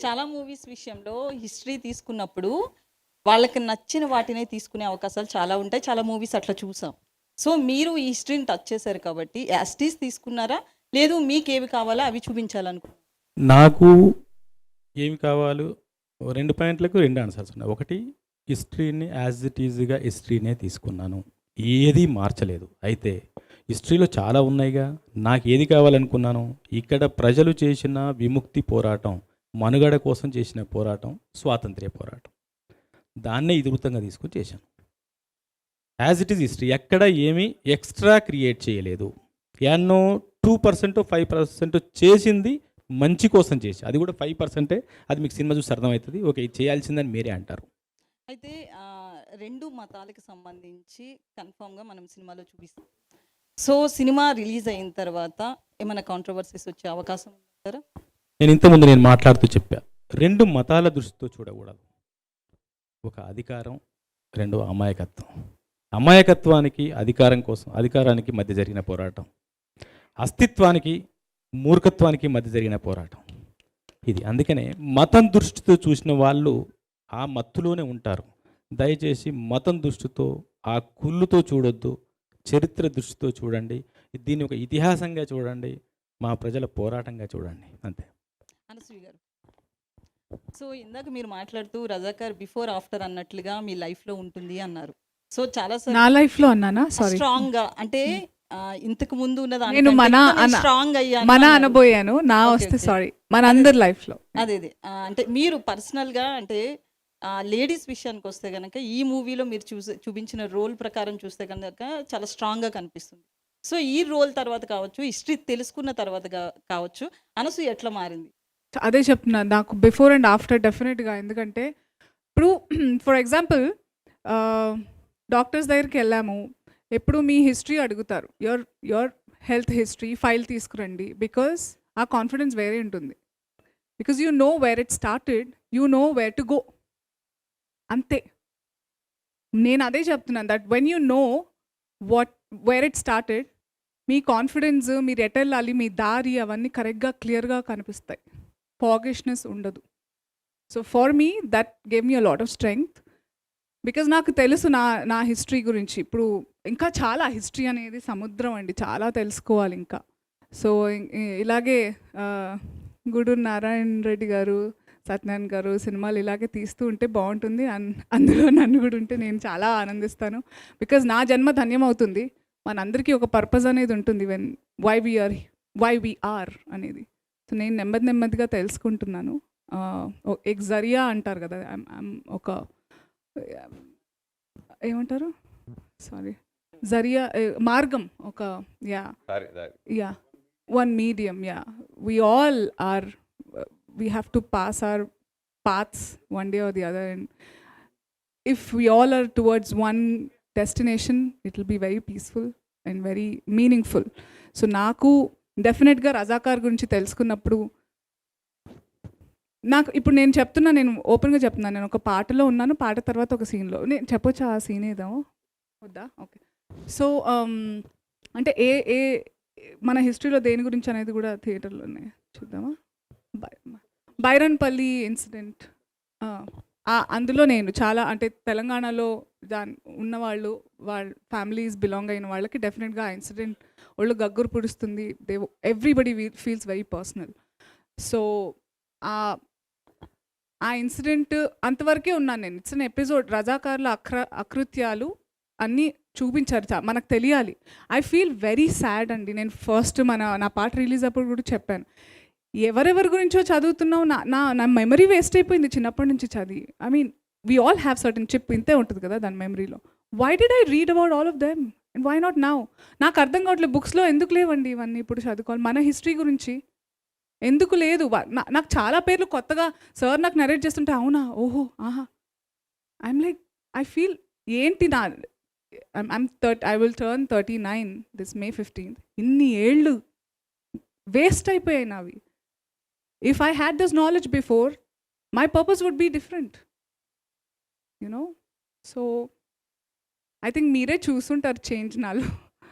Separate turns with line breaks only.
చాలా మూవీస్ విషయంలో హిస్టరీ తీసుకున్నప్పుడు వాళ్ళకి నచ్చిన వాటినే తీసుకునే అవకాశాలు చాలా ఉంటాయి. చాలా మూవీస్ అట్లా చూసాం. సో మీరు ఈ హిస్టరీని టచ్ చేశారు కాబట్టి యాస్టీస్ తీసుకున్నారా? లేదు మీకు ఏవి కావాలో అవి చూపించాలనుకో
నాకు ఏమి కావాలో? రెండు పాయింట్లకు రెండు ఆన్సర్స్ ఉన్నాయి. ఒకటి హిస్టరీని యాజ్ ఇట్ ఈజీగా హిస్టరీనే తీసుకున్నాను. ఏది మార్చలేదు. అయితే హిస్టరీలో చాలా ఉన్నాయిగా. నాకు ఏది కావాలనుకున్నాను? ఇక్కడ ప్రజలు చేసిన విముక్తి పోరాటం. మనుగడ కోసం చేసిన పోరాటం స్వాతంత్ర్య పోరాటం. దాన్నే ఇదివృత్తంగా తీసుకొని చేశాను. యాజ్ ఇట్ ఈజ్ హిస్టరీ ఎక్కడ ఏమీ ఎక్స్ట్రా క్రియేట్ చేయలేదు. ఎన్నో టూ పర్సెంట్ ఫైవ్ పర్సెంట్ చేసింది మంచి కోసం చేసి అది కూడా ఫైవ్ పర్సెంటే అది మీకు సినిమా చూసి అర్థమవుతుంది. ఓకే ఇది చేయాల్సిందని మీరే అంటారు.
అయితే రెండు మతాలకు సంబంధించి కన్ఫామ్గా మనం సినిమాలో చూపిస్తాం. సో సినిమా రిలీజ్ అయిన తర్వాత ఏమైనా కాంట్రవర్సీస్ వచ్చే అవకాశం ఉంటారా
నేను ఇంతకుముందు నేను మాట్లాడుతూ చెప్పా. రెండు మతాల దృష్టితో చూడకూడదు. ఒక అధికారం రెండు అమాయకత్వం. అమాయకత్వానికి అధికారం కోసం అధికారానికి మధ్య జరిగిన పోరాటం. అస్తిత్వానికి మూర్ఖత్వానికి మధ్య జరిగిన పోరాటం. ఇది అందుకనే మతం దృష్టితో చూసిన వాళ్ళు ఆ మత్తులోనే ఉంటారు. దయచేసి మతం దృష్టితో ఆ కుళ్ళుతో చూడొద్దు. చరిత్ర దృష్టితో చూడండి. దీన్ని ఒక ఇతిహాసంగా చూడండి. మా ప్రజల పోరాటంగా చూడండి. అంతే.
అనసూయ గారు. సో ఇందాక మీరు మాట్లాడుతూ రజాకర్ బిఫోర్ ఆఫ్టర్ అన్నట్లుగా మీ లైఫ్లో ఉంటుంది అన్నారు. సో చాలా
నా లైఫ్లో అన్నానా? సారీ.
స్ట్రాంగ్గా అంటే ఇంతకు ముందు ఉన్న
నేను మన
స్ట్రాంగ్ అయ్యాను
మన. అనబోయాను నా వస్తే. సారీ. మన అందరి లైఫ్లో
అదే అదే. అంటే మీరు పర్సనల్గా అంటే లేడీస్ విషయానికి వస్తే కనుక ఈ మూవీలో మీరు చూసే చూపించిన రోల్ ప్రకారం చూస్తే కనుక చాలా స్ట్రాంగ్గా కనిపిస్తుంది. సో ఈ రోల్ తర్వాత కావచ్చు హిస్టరీ తెలుసుకున్న తర్వాత కావచ్చు. అనసూయ ఎట్లా మారింది?
అదే చెప్తున్నా నాకు బిఫోర్ అండ్ ఆఫ్టర్ డెఫినెట్గా ఎందుకంటే ఇప్పుడు ఫర్ ఎగ్జాంపుల్ డాక్టర్స్ దగ్గరికి వెళ్ళాము. ఎప్పుడు మీ హిస్టరీ అడుగుతారు. Your your health history file తీసుకురండి. బికాస్ ఆ కాన్ఫిడెన్స్ వేరే ఉంటుంది. Because you know where it started you know where to go అంతే. నేను అదే చెప్తున్నాను that when you know what where it started me confidence మీరు ఎటెళ్ళాలి మీ దారి అవన్నీ కరెక్ట్గా క్లియర్గా కనిపిస్తాయి. పాగిష్నెస్ ఉండదు. So far me that gave me a lot of strength because నాకు తెలుసు నా నా హిస్టరీ గురించి. ఇప్పుడు ఇంకా చాలా హిస్టరీ అనేది సముద్రం అండి. చాలా తెలుసుకోవాలి ఇంకా. సో ఇలాగే గుడు నారాయణ రెడ్డి గారు సత్యనారాయణ గారు సినిమాలు ఇలాగే తీస్తూ ఉంటే బాగుంటుంది. అన్ అందులో నన్ను కూడా ఉంటే నేను చాలా ఆనందిస్తాను. బికాజ్ నా జన్మ ధన్యమవుతుంది. మనందరికీ ఒక పర్పస్ అనేది ఉంటుంది. When why we are why we are అనేది. సో నేను నెమ్మది నెమ్మదిగా తెలుసుకుంటున్నాను. ఎక్ జరియా అంటారు కదా ఒక ఏమంటారు? సారీ. జరియా మార్గం ఒక yeah. Yeah. One medium yeah. We all are we have to pass our paths one day or the other and if we all are towards one destination it will be very peaceful and very meaningful so నాకు డెఫినెట్గా రజాకార్ గురించి తెలుసుకున్నప్పుడు నాకు ఇప్పుడు నేను చెప్తున్నా నేను ఓపెన్గా చెప్తున్నాను నేను ఒక పాటలో ఉన్నాను పాట తర్వాత ఒక సీన్లో. నేను చెప్పొచ్చా ఆ సీన్ ఏదో? వద్దా? ఓకే. సో అంటే ఏ ఏ మన హిస్టరీలో దేని గురించి అనేది కూడా థియేటర్లోనే చూద్దామా? బై- బైరన్పల్లి ఇన్సిడెంట్. అందులో నేను చాలా అంటే తెలంగాణలో దాని ఉన్నవాళ్ళు వాళ్ళ ఫ్యామిలీస్ బిలాంగ్ అయిన వాళ్ళకి డెఫినెట్గా ఆ ఇన్సిడెంట్ ఒళ్ళు గగ్గురు పుడుస్తుంది. They everybody feels very personal. So ఆ ఇన్సిడెంట్ అంతవరకే ఉన్నాను నేను. ఇట్స్ అన్ ఎపిసోడ్ రజాకారుల అక్ర అకృత్యాలు అన్నీ చూపించారు చా- మనకు తెలియాలి. ఐ ఫీల్ వెరీ సాడ్ అండి. నేను ఫస్ట్ మన నా పాట రిలీజ్ అప్పుడు కూడా చెప్పాను. ఎవరెవరి గురించో చదువుతున్నావు? నా నా నా మెమరీ వేస్ట్ అయిపోయింది చిన్నప్పటి నుంచి చదివి. I mean we all have certain chip ఇంతే ఉంటుంది కదా దాని మెమరీలో why did I read about all of them and why not now నాకు అర్థం కావట్లేదు బుక్స్లో ఎందుకు లేవండి ఇవన్నీ ఇప్పుడు చదువుకోవాలి? మన హిస్టరీ గురించి ఎందుకు లేదు? నా- నాకు చాలా పేర్లు కొత్తగా సార్ నాకు నరేట్ చేస్తుంటే అవునా? ఓహో ఆహా. ఐఎమ్ లైక్ ఐ ఫీల్ ఏంటి నా I'm thirty I will turn thirty nine this May fifteenth ఇన్ని ఏళ్ళు వేస్ట్ అయిపోయాయి నావి. If I had this knowledge before my purpose would be different you know so I think మీరే చూసుంటారు change నాలో.